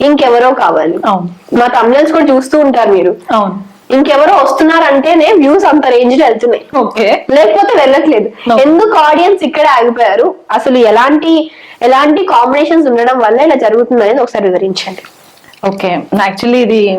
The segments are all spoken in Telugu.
ఇంకెవరో కావాలి. మా తమిళన్స్ కూడా చూస్తూ ఉంటారు మీరు. అవును. ఇంకెవరో వస్తున్నారంటేనే వ్యూస్ అంత రేంజ్లో వెళ్తున్నాయి. ఓకే. లేకపోతే వెళ్ళట్లేదు. ఎందుకు ఆడియన్స్ ఇక్కడే ఆగిపోయారు? అసలు ఎలాంటి ఎలాంటి కాంబినేషన్స్ ఉండడం వల్ల ఇలా జరుగుతుంది అనేది ఒకసారి వివరించండి. ఓకే. యాక్చువల్లీ ఇది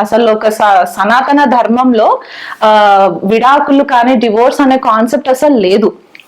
అసలు ఒక స- సనాతన ధర్మంలో ఆ విడాకులు కానీ డివోర్స్ అనే కాన్సెప్ట్ అసలు లేదు.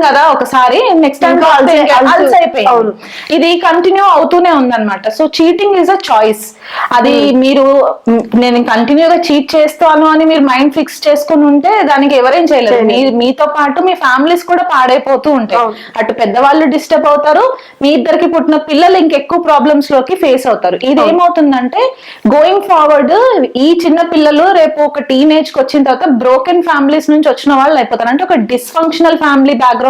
కదా ఒకసారి నెక్స్ట్ టైం అలసి- ఇది కంటిన్యూ అవుతూనే ఉందన్నమాట. So cheating is a choice అది మీరు మ్, నేను కంటిన్యూగా చీట్ చేస్తాను అని మీరు మైండ్ ఫిక్స్ చేసుకుని ఉంటే దానికి ఎవరేం చేయలేరు. మీ మీతో పాటు మీ ఫ్యామిలీస్ కూడా పాడైపోతూ ఉంటాయి. అటు పెద్దవాళ్ళు డిస్టర్బ్ అవుతారు. మీ ఇద్దరికి పుట్టిన పిల్లలు ఇంకెక్కువ ప్రాబ్లమ్స్లోకి ఫేస్ అవుతారు. ఇది ఏమవుతుందంటే గోయింగ్ ఫార్వర్డ్ ఈ చిన్న పిల్లలు రేపు ఒక టీనేజ్కి వచ్చిన తర్వాత బ్రోకెన్ ఫ్యామిలీస్ నుంచి వచ్చిన వాళ్ళు అయిపోతారు. అంటే ఒక dysfunctional family background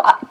I,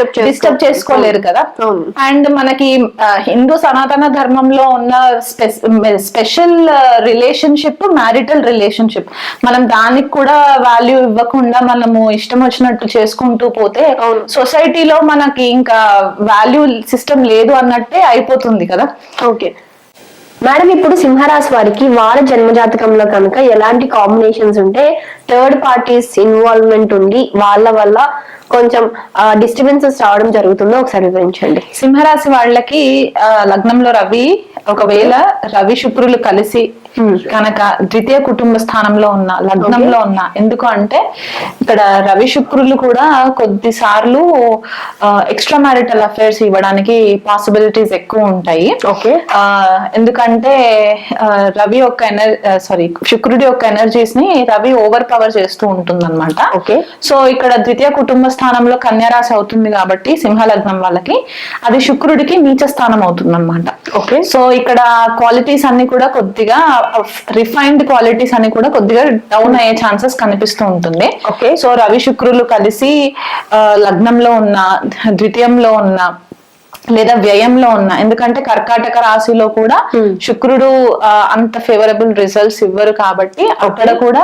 disturb చేసుకోలేరు కదా? అవును. అండ్ మనకి హిందూ సనాతన ధర్మంలో ఉన్న స్పెషల్ రిలేషన్షిప్ మ్యారిటల్ రిలేషన్షిప్. మనం దానికి కూడా వాల్యూ ఇవ్వకుండా మనము ఇష్టం వచ్చినట్టు చేసుకుంటూ పోతే. సొసైటీలో మనకి ఇంకా వాల్యూ సిస్టమ్ లేదు అన్నట్టే అయిపోతుంది కదా? ఓకే. మేడం ఇప్పుడు సింహరాశి వారికి వారి జన్మజాతకంలో కనుక ఎలాంటి కాంబినేషన్స్ ఉంటే థర్డ్ పార్టీస్ ఇన్వాల్వ్మెంట్ ఉండి వాళ్ళ వల్ల కొంచెం డిస్టర్బెన్సెస్ రావడం జరుగుతుందో ఒకసారి వివరించండి. సింహరాశి వాళ్ళకి లగ్నంలో రవి ఒకవేళ రవి శుక్రులు కలిసి కనుక ద్వితీయ కుటుంబ స్థానంలో ఉన్న లగ్నంలో ఉన్న ఎందుకు అంటే ఇక్కడ రవి శుక్రులు కూడా కొద్ది సార్లు ఎక్స్ట్రా మ్యారిటల్ అఫైర్స్ ఇవ్వడానికి పాసిబిలిటీస్ ఎక్కువ ఉంటాయి. ఓకే ఎందుకంటే రవి యొక్క ఎనర్ సారీ శుక్రుడి యొక్క ఎనర్జీస్ని రవి ఓవర్ పవర్ చేస్తూ ఉంటుంది అనమాట. సో ఇక్కడ ద్వితీయ కుటుంబ స్థానంలో కన్యారాశి అవుతుంది కాబట్టి సింహలగ్నం వాళ్ళకి అది శుక్రుడికి నీచ స్థానం అవుతుంది అనమాట ఓకే సో ఇక్కడ క్వాలిటీస్ అన్ని కూడా కొద్దిగా రిఫైన్డ్ క్వాలిటీస్ అన్ని కూడా కొద్దిగా డౌన్ అయ్యే ఛాన్సెస్ కనిపిస్తూ ఉంటుంది Okay. సో రవి శుక్రులు కలిసి లగ్నంలో ఉన్న ద్వితీయంలో ఉన్న లేదా వ్యయంలో ఉన్న. ఎందుకంటే కర్కాటక రాశిలో కూడా శుక్రుడు ఆ, అంత ఫేవరబుల్ రిజల్ట్స్ ఇవ్వరు కాబట్టి అక్కడ కూడా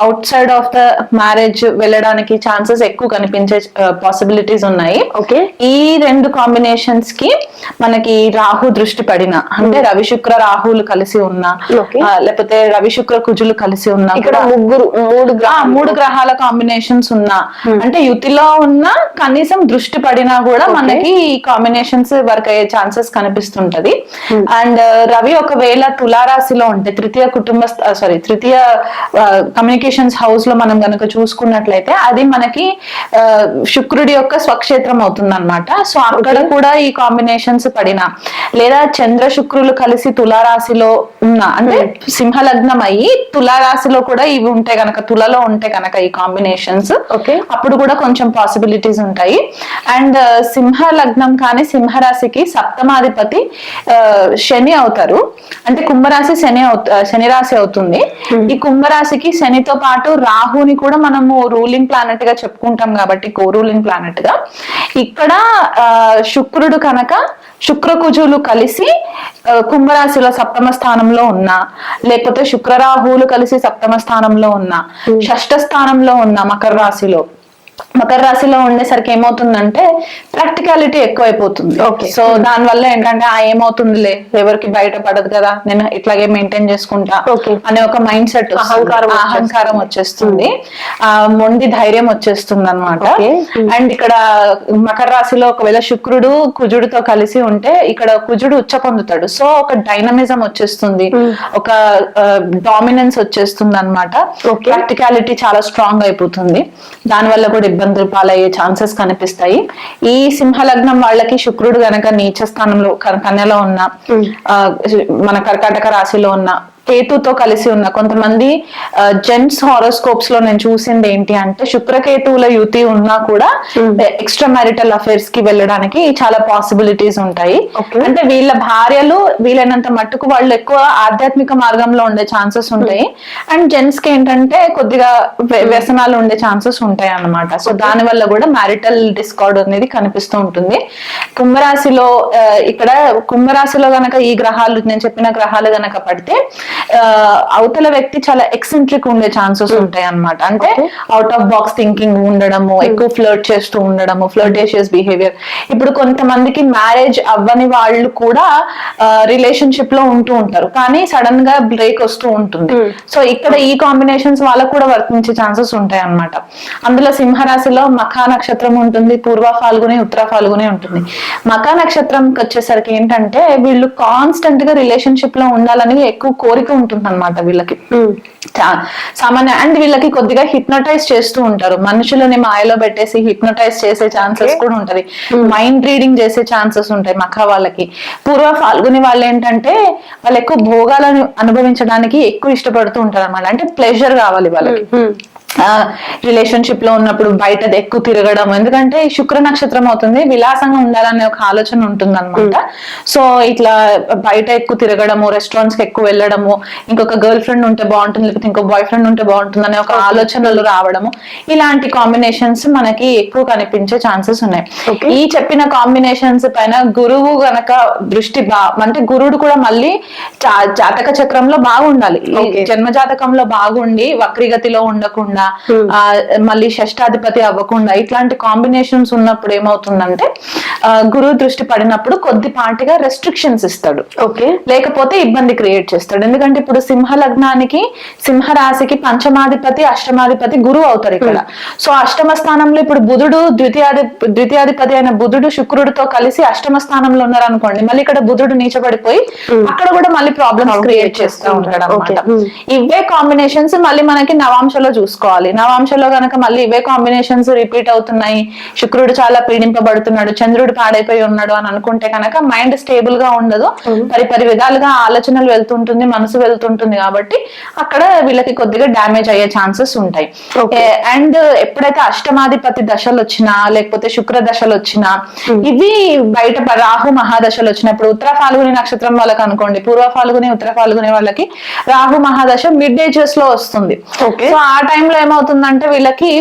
outside of the marriage వెళ్ళడానికి ఛాన్సెస్ ఎక్కువ కనిపించే పాసిబిలిటీస్ ఉన్నాయి. ఓకే ఈ రెండు కాంబినేషన్స్కి మనకి రాహు దృష్టి పడిన అంటే రవి శుక్ర రాహులు కలిసి ఉన్న లేకపోతే రవి శుక్ర కుజులు కలిసి ఉన్న ఇక్కడ కూడా- ముగ్గురు మూడు మూడు గ్రహాల కాంబినేషన్స్ ఉన్నా. అంటే యుతిలో ఉన్న కనీసం దృష్టి పడినా కూడా మనకి ఈ కాంబినేషన్స్ వర్క్ అయ్యే ఛాన్సెస్ కనిపిస్తుంటది. అండ్ రవి ఒకవేళ తులారాశిలో ఉంటే తృతీయ కుటుంబ సారీ తృతీయ కమ్యూనికేషన్స్ హౌస్లో మనం గనుక చూసుకున్నట్లయితే అది మనకి శుక్రుడి యొక్క స్వక్షేత్రం అవుతుంది అనమాట సో అక్కడ కూడా ఈ కాంబినేషన్స్ పడిన లేదా చంద్ర శుక్రులు కలిసి తులారాశిలో ఉన్న అంటే సింహ లగ్నం అయ్యి తులారాశిలో కూడా ఇవి ఉంటాయి గనక తులలో ఉంటే గనక ఈ కాంబినేషన్స్ ఓకే అప్పుడు కూడా కొంచెం పాసిబిలిటీస్ ఉంటాయి. అండ్ సింహ లగ్నం కానీ సింహరాశికి సప్తమాధిపతి శని అవుతారు. అంటే కుంభరాశి శని శని రాశి అవుతుంది. ఈ కుంభరాశికి శనితో పాటు రాహుని కూడా మనము రూలింగ్ ప్లానెట్గా చెప్పుకుంటాం కాబట్టి కో రూలింగ్ ప్లానెట్గా. ఇక్కడ ఆ, శుక్రుడు కనుక శుక్రకుజులు కలిసి కుంభరాశిలో సప్తమ స్థానంలో ఉన్నా లేకపోతే శుక్రరాహువులు కలిసి సప్తమ స్థానంలో ఉన్నా షష్ఠ స్థానంలో ఉన్న మకర రాశిలో మకర రాశిలో ఉండేసరికి ఏమవుతుందంటే ప్రాక్టికాలిటీ ఎక్కువైపోతుంది. సో దాని వల్ల ఏంటంటే ఆ ఏమవుతుందిలే ఎవరికి బయట పడదు కదా నేను ఇట్లాగే మెయింటైన్ చేసుకుంటా. అనే ఒక మైండ్ సెట్ అహంకారం. అహంకారం వచ్చేస్తుంది. ఆ మొండి ధైర్యం వచ్చేస్తుంది అనమాట. అండ్ ఇక్కడ మకర రాశిలో ఒకవేళ శుక్రుడు కుజుడితో కలిసి ఉంటే ఇక్కడ కుజుడు ఉచ్చ పొందుతాడు. సో ఒక డైనమిజం వచ్చేస్తుంది. ఒక డామినెన్స్ వచ్చేస్తుంది అనమాట. ప్రాక్టికాలిటీ చాలా స్ట్రాంగ్ అయిపోతుంది. దాని వల్ల కూడా ఇబ్బందులు పాలయ్యే ఛాన్సెస్ కనిపిస్తాయి. ఈ సింహ లగ్నం వాళ్ళకి శుక్రుడు గనక నీచ స్థానంలో కన్- కన్యలో ఉన్న ఆ, మన కర్కాటక రాశిలో ఉన్న కేతుతో కలిసి ఉన్న కొంతమంది జెంట్స్ హారోస్కోప్స్లో నేను చూసింది ఏంటి అంటే శుక్రకేతువుల యుతి ఉన్నా కూడా ఎక్స్ట్రా మ్యారిటల్ అఫైర్స్కి వెళ్ళడానికి చాలా పాసిబిలిటీస్ ఉంటాయి. అంటే వీళ్ళ భార్యలు వీలైనంత మట్టుకు వాళ్ళు ఎక్కువ ఆధ్యాత్మిక మార్గంలో ఉండే ఛాన్సెస్ ఉంటాయి. అండ్ జెంట్స్కి ఏంటంటే కొద్దిగా వ్య- వ్యసనాలు ఉండే ఛాన్సెస్ ఉంటాయి అన్నమాట. సో దాని వల్ల కూడా మ్యారిటల్ డిస్కార్డ్ అనేది కనిపిస్తూ ఉంటుంది. కుంభరాశిలో ఇక్కడ కుంభరాశిలో గనక ఈ గ్రహాలు నేను చెప్పిన గ్రహాలు గనక పడితే అవతల వ్యక్తి చాలా ఎక్సెంట్రిక్ ఉండే ఛాన్సెస్ ఉంటాయి అన్నమాట. అంటే అవుట్ ఆఫ్ బాక్స్ థింకింగ్ ఉండడము ఎక్కువ ఫ్లర్ట్ చేస్తూ ఉండడము ఫ్లర్టేషియస్ బిహేవియర్ ఇప్పుడు కొంతమందికి మ్యారేజ్ అవ్వని వాళ్ళు కూడా రిలేషన్షిప్లో ఉంటూ ఉంటారు. కానీ సడన్గా బ్రేక్ వస్తూ ఉంటుంది. సో ఇక్కడ ఈ కాంబినేషన్స్ వాళ్ళకు కూడా వర్తించే ఛాన్సెస్ ఉంటాయి అన్నమాట. అందులో సింహరాశిలో మఖా నక్షత్రం ఉంటుంది పూర్వ ఫాల్గుని ఉత్తర ఫాల్గుని ఉంటుంది. మఖా నక్షత్రంకి వచ్చేసరికి ఏంటంటే వీళ్ళు కాన్స్టెంట్గా రిలేషన్షిప్లో ఉండాలని ఎక్కువ కోరిక ఉంటుంది అనమాట వీళ్ళకి. సామాన్య అండ్ వీళ్ళకి కొద్దిగా హిప్నటైజ్ చేస్తూ ఉంటారు. మనుషులని మాయలో పెట్టేసి హిప్నటైజ్ చేసే ఛాన్సెస్ కూడా ఉంటది మైండ్ రీడింగ్ చేసే ఛాన్సెస్ ఉంటాయి మఖా వాళ్ళకి. పూర్వ ఫాల్గుని వాళ్ళు ఏంటంటే వాళ్ళు ఎక్కువ భోగాలను అనుభవించడానికి ఎక్కువ ఇష్టపడుతూ ఉంటారు అనమాట అంటే ప్లెజర్ కావాలి వాళ్ళకి. రిలేషన్షిప్లో ఉన్నప్పుడు బయట ఎక్కువ తిరగడం. ఎందుకంటే శుక్ర నక్షత్రం అవుతుంది విలాసంగా ఉండాలనే ఒక ఆలోచన ఉంటుంది అనమాట సో ఇట్లా బయట ఎక్కువ తిరగడము రెస్టారెంట్స్కి ఎక్కువ వెళ్ళడము ఇంకొక గర్ల్ ఫ్రెండ్ ఉంటే బాగుంటుంది లేకపోతే ఇంకో బాయ్ ఫ్రెండ్ ఉంటే బాగుంటుంది అనే ఒక ఆలోచనలు రావడము. ఇలాంటి కాంబినేషన్స్ మనకి ఎక్కువ కనిపించే ఛాన్సెస్ ఉన్నాయి. ఈ చెప్పిన కాంబినేషన్స్ పైన గురువు గనక దృష్టి బా అంటే గురుడు కూడా మళ్ళీ జాతక చక్రంలో బాగుండాలి. జన్మ జాతకంలో బాగుండి వక్రిగతిలో ఉండకుండా మళ్ళీ షష్టాధిపతి అవ్వకుండా ఇట్లాంటి కాంబినేషన్స్ ఉన్నప్పుడు ఏమవుతుందంటే గురువు దృష్టి పడినప్పుడు కొద్దిపాటిగా రెస్ట్రిక్షన్స్ ఇస్తాడు. ఓకే. లేకపోతే ఇబ్బంది క్రియేట్ చేస్తాడు. ఎందుకంటే ఇప్పుడు సింహ లగ్నానికి సింహ రాశికి పంచమాధిపతి అష్టమాధిపతి గురువు అవుతారు ఇక్కడ. సో అష్టమ స్థానంలో ఇప్పుడు బుధుడు ద్వితీయాధి ద్వితీయాధిపతి అయిన బుధుడు శుక్రుడితో కలిసి అష్టమ స్థానంలో ఉన్నారు అనుకోండి మళ్ళీ ఇక్కడ బుధుడు నీచబడిపోయి అక్కడ కూడా మళ్ళీ ప్రాబ్లమ్స్ క్రియేట్ చేస్తూ ఉంటాడు అనమాట. Hmm. ఇవే కాంబినేషన్స్ మళ్ళీ మనకి నవాంశలో చూసుకోవాలి. నవాంశలో గనక మళ్ళీ ఇవే కాంబినేషన్స్ రిపీట్ అవుతున్నాయి. శుక్రుడు చాలా పీడింపబడుతున్నాడు. చంద్రుడు పాడైపోయి ఉన్నాడు అని అనుకుంటే కనుక మైండ్ స్టేబుల్గా ఉండదు. పరి పరి విధాలుగా ఆలోచనలు వెళ్తుంటుంది మనసు వెళ్తుంటుంది కాబట్టి అక్కడ వీళ్ళకి కొద్దిగా డ్యామేజ్ అయ్యే ఛాన్సెస్ ఉంటాయి. అండ్ ఎప్పుడైతే అష్టమాధిపతి దశలు వచ్చినా లేకపోతే శుక్ర దశలు వచ్చినా ఇవి బయట రాహు మహాదశలు వచ్చినప్పుడు ఉత్తర ఫాల్గుని నక్షత్రం వాళ్ళకి అనుకోండి. పూర్వ ఫాల్గుని ఉత్తర ఫాల్గుని వాళ్ళకి రాహు మహాదశ మిడ్ ఏజెస్లో వస్తుంది. సో ఆ టైంలో ఏమవుతుందంటే వీళ్ళకి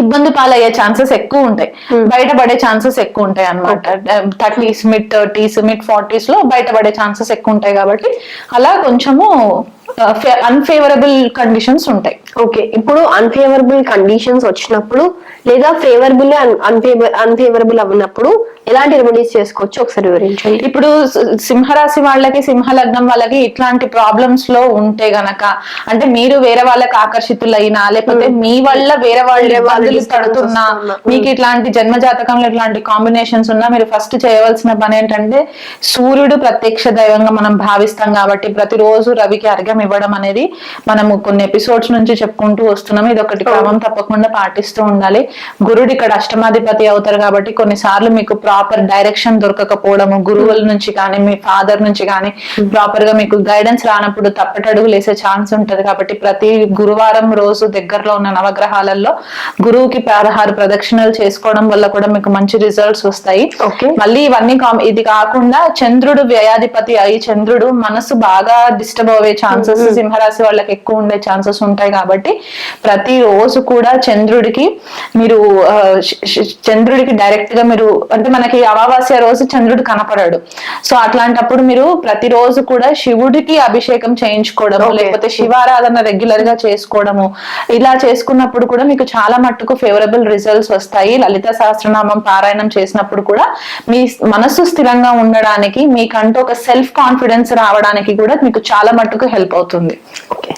ఇబ్బంది పాలయ్యే ఛాన్సెస్ ఎక్కువ ఉంటాయి. బయటపడే ఛాన్సెస్ ఎక్కువ ఉంటాయి అనమాట థర్టీస్ మిడ్ థర్టీస్ మిడ్ ఫార్టీస్లో బయటపడే ఛాన్సెస్ ఎక్కువ ఉంటాయి కాబట్టి అలా కొంచెము అన్ఫేవరబుల్ కండిషన్స్ ఉంటాయి. ఓకే ఇప్పుడు అన్ఫేవరబుల్ కండిషన్స్ వచ్చినప్పుడు లేదా ఫేవరబుల్ అన్ఫేవర్ అన్ఫేవరబుల్ అవ్వనప్పుడు ఎలాంటి రెమెడీస్ చేసుకోవచ్చు? ఒకసారి వివరించండి. ఇప్పుడు సింహరాశి వాళ్ళకి సింహ లగ్నం వాళ్ళకి ఇట్లాంటి ప్రాబ్లమ్స్లో ఉంటే గనక అంటే మీరు వేరే వాళ్ళకి ఆకర్షితులైనా లేకపోతే మీ వల్ల వేరే వాళ్ళు వస్తున్నా. మీకు ఇట్లాంటి జన్మ జాతకంలో ఇట్లాంటి కాంబినేషన్స్ ఉన్నా మీరు ఫస్ట్ చేయవలసిన పని ఏంటంటే సూర్యుడు ప్రత్యక్ష దైవంగా మనం భావిస్తాం కాబట్టి ప్రతిరోజు రవికి అర్ఘ్యం ఇవ్వడం అనేది మనము కొన్ని ఎపిసోడ్స్ నుంచి చెప్పుకుంటూ వస్తున్నాం ఇది ఒకటి క్రమం తప్పకుండా పాటిస్తూ ఉండాలి. గురుడు ఇక్కడ అష్టమాధిపతి అవుతారు కాబట్టి కొన్నిసార్లు మీకు ప్రాపర్ డైరెక్షన్ దొరకకపోవడము గురువుల నుంచి కానీ మీ ఫాదర్ నుంచి కానీ ప్రాపర్గా మీకు గైడెన్స్ రానప్పుడు తప్పటడుగులు వేసే ఛాన్స్ ఉంటది కాబట్టి ప్రతి గురువారం రోజు దగ్గరలో ఉన్న నవగ్రహాలలో గురువుకి పదహారు ప్రదక్షిణలు చేసుకోవడం వల్ల కూడా మీకు మంచి రిజల్ట్స్ వస్తాయి. మళ్ళీ ఇవన్నీ ఇది కాకుండా చంద్రుడు వ్యయాధిపతి అయి చంద్రుడు మనసు బాగా డిస్టర్బ్ అయ్యే ఛాన్సెస్ సింహరాశి వాళ్ళకి ఎక్కువ ఉండే ఛాన్సెస్ ఉంటాయి కాబట్టి ప్రతి రోజు కూడా చంద్రుడికి మీరు చంద్రుడికి డైరెక్ట్గా మీరు అంటే మనకి అమావాస్య రోజు చంద్రుడు కనపడాడు సో అట్లాంటప్పుడు మీరు ప్రతిరోజు కూడా శివుడికి అభిషేకం చేయించుకోవడము. లేకపోతే శివారాధన రెగ్యులర్గా చేసుకోవడము ఇలా చేసుకున్నప్పుడు కూడా మీకు చాలా మట్టుకు ఫేవరబుల్ రిజల్ట్స్ వస్తాయి. లలిత సహస్రనామం పారాయణం చేసినప్పుడు కూడా మీ మనసు స్థిరంగా ఉండడానికి మీకంటూ ఒక సెల్ఫ్ కాన్ఫిడెన్స్ రావడానికి కూడా మీకు చాలా మట్టుకు హెల్ప్ అవుతుంది. ఓకే